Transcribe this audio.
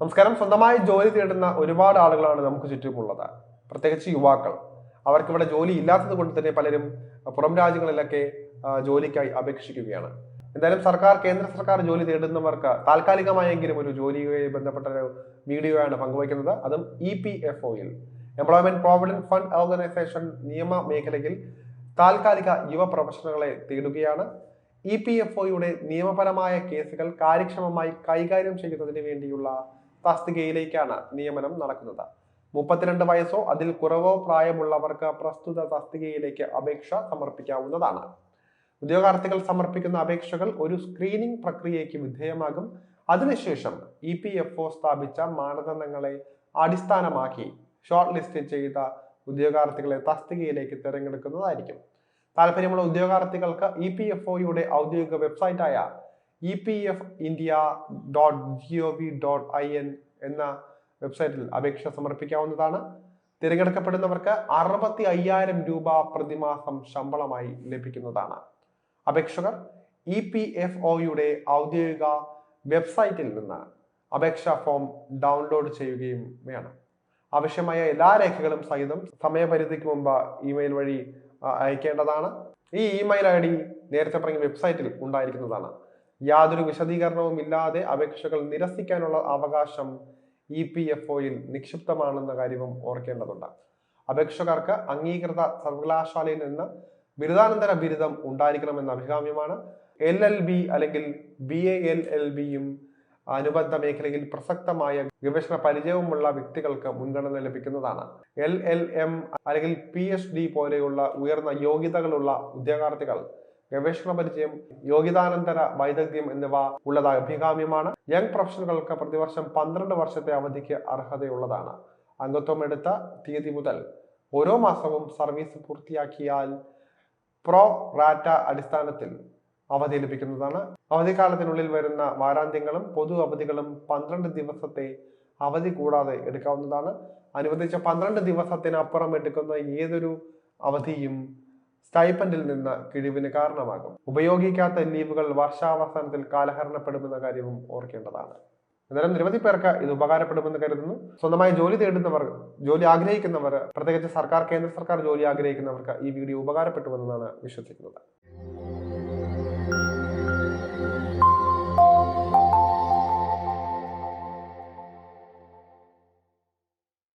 നമസ്കാരം സ്വന്തമായി ജോലി തേടുന്ന ഒരുപാട് ആളുകളാണ് നമുക്ക് ചുറ്റുമുള്ളത്. പ്രത്യേകിച്ച് യുവാക്കൾ. അവർക്ക് ഇവിടെ ജോലി ഇല്ലാത്തത് കൊണ്ട് തന്നെ പലരും പുറം രാജ്യങ്ങളിലൊക്കെ ജോലിക്കായി അപേക്ഷിക്കുകയാണ്. എന്തായാലും സർക്കാർ കേന്ദ്ര സർക്കാർ ജോലി തേടുന്നവർക്ക് താൽക്കാലികമായെങ്കിലും ഒരു ജോലിയുമായി ബന്ധപ്പെട്ട ഒരു വീഡിയോയാണ് പങ്കുവയ്ക്കുന്നത്. അതും ഇ പി എഫ് ഒയിൽ. എംപ്ലോയ്മെന്റ് പ്രോവിഡന്റ് ഫണ്ട് ഓർഗനൈസേഷൻ നിയമ മേഖലയിൽ താൽക്കാലിക യുവ പ്രൊഫഷണലുകളെ തേടുകയാണ്. ഇ പി എഫ് ഒയുടെ നിയമപരമായ കേസുകൾ കാര്യക്ഷമമായി കൈകാര്യം ചെയ്യുന്നതിന് വേണ്ടിയുള്ള തസ്തികയിലേക്കാണ് നിയമനം നടക്കുന്നത്. മുപ്പത്തിരണ്ട് വയസ്സോ അതിൽ കുറവോ പ്രായമുള്ളവർക്ക് പ്രസ്തുത തസ്തികയിലേക്ക് അപേക്ഷ സമർപ്പിക്കാവുന്നതാണ്. ഉദ്യോഗാർത്ഥികൾ സമർപ്പിക്കുന്ന അപേക്ഷകൾ ഒരു സ്ക്രീനിംഗ് പ്രക്രിയയ്ക്ക് വിധേയമാകും. അതിനുശേഷം ഇ പി എഫ് ഒ സ്ഥാപിച്ച മാനദണ്ഡങ്ങളെ അടിസ്ഥാനമാക്കി ഷോർട്ട് ലിസ്റ്റ് ചെയ്ത ഉദ്യോഗാർത്ഥികളെ തസ്തികയിലേക്ക് തിരഞ്ഞെടുക്കുന്നതായിരിക്കും. താല്പര്യമുള്ള ഉദ്യോഗാർത്ഥികൾക്ക് ഇ പി എഫ് ഒയുടെ ഔദ്യോഗിക വെബ്സൈറ്റായ E P F India dot G O V dot I N എന്ന വെബ്സൈറ്റിൽ അപേക്ഷ സമർപ്പിക്കാവുന്നതാണ്. തിരഞ്ഞെടുക്കപ്പെടുന്നവർക്ക് അറുപത്തി അയ്യായിരം രൂപ പ്രതിമാസം ശമ്പളമായി ലഭിക്കുന്നതാണ്. അപേക്ഷകർ ഇ പി എഫ് ഒയുടെ ഔദ്യോഗിക വെബ്സൈറ്റിൽ നിന്ന് അപേക്ഷാ ഫോം ഡൗൺലോഡ് ചെയ്യുകയും വേണം ആവശ്യമായ എല്ലാ രേഖകളും സഹിതം സമയപരിധിക്ക് മുമ്പ് ഇമെയിൽ വഴി അയക്കേണ്ടതാണ്. ഈ ഇമെയിൽ ഐ ഡി നേരത്തെ പറഞ്ഞ വെബ്സൈറ്റിൽ ഉണ്ടായിരിക്കുന്നതാണ്. യാതൊരു വിശദീകരണവും ഇല്ലാതെ അപേക്ഷകൾ നിരസിക്കാനുള്ള അവകാശം ഇ പി എഫ് ഒയിൽ നിക്ഷിപ്തമാണെന്ന കാര്യവും ഓർക്കേണ്ടതുണ്ട്. അപേക്ഷകർക്ക് അംഗീകൃത സർവകലാശാലയിൽ നിന്ന് ബിരുദാനന്തര ബിരുദം ഉണ്ടായിരിക്കണമെന്ന അഭികാമ്യമാണ്. എൽ എൽ ബി അല്ലെങ്കിൽ ബി എ എൽ എൽ ബിയും അനുബന്ധ മേഖലയിൽ പ്രസക്തമായ ഗവേഷണ പരിചയവുമുള്ള വ്യക്തികൾക്ക് മുൻഗണന ലഭിക്കുന്നതാണ്. എൽ എൽ എം അല്ലെങ്കിൽ പി എച്ച് ഡി പോലെയുള്ള ഉയർന്ന യോഗ്യതകളുള്ള ഉദ്യോഗാർത്ഥികൾ ഗവേഷണ പരിചയം യോഗ്യതാനന്തര വൈദഗ്ധ്യം എന്നിവ ഉള്ളത് അഭികാമ്യമാണ്. യങ് പ്രൊഫഷണലുകൾക്ക് പ്രതിവർഷം പന്ത്രണ്ട് വർഷത്തെ അവധിക്ക് അർഹതയുള്ളതാണ്. അംഗത്വം എടുത്ത തീയതി മുതൽ ഓരോ മാസവും സർവീസ് പൂർത്തിയാക്കിയാൽ പ്രോ റാറ്റ അടിസ്ഥാനത്തിൽ അവധി ലഭിക്കുന്നതാണ്. അവധിക്കാലത്തിനുള്ളിൽ വരുന്ന വാരാന്ത്യങ്ങളും പൊതു അവധികളും പന്ത്രണ്ട് ദിവസത്തെ അവധി കൂടാതെ എടുക്കാവുന്നതാണ്. അനുവദിച്ച പന്ത്രണ്ട് ദിവസത്തിനപ്പുറം എടുക്കുന്ന ഏതൊരു അവധിയും സ്റ്റൈപ്പൻഡിൽ നിന്ന് കിഴിവിന് കാരണമാകും. ഉപയോഗിക്കാത്ത ലീവുകൾ വർഷാവസാനത്തിൽ കാലഹരണപ്പെടുമെന്ന കാര്യവും ഓർക്കേണ്ടതാണ്. അന്നേരം നിരവധി പേർക്ക് ഇത് ഉപകാരപ്പെടുമെന്ന് കരുതുന്നു. സ്വന്തമായി ജോലി തേടുന്നവർ ജോലി ആഗ്രഹിക്കുന്നവർ പ്രത്യേകിച്ച് സർക്കാർ കേന്ദ്ര സർക്കാർ ജോലി ആഗ്രഹിക്കുന്നവർക്ക് ഈ വീഡിയോ ഉപകാരപ്പെട്ടുവെന്നാണ് വിശ്വസിക്കുന്നത്.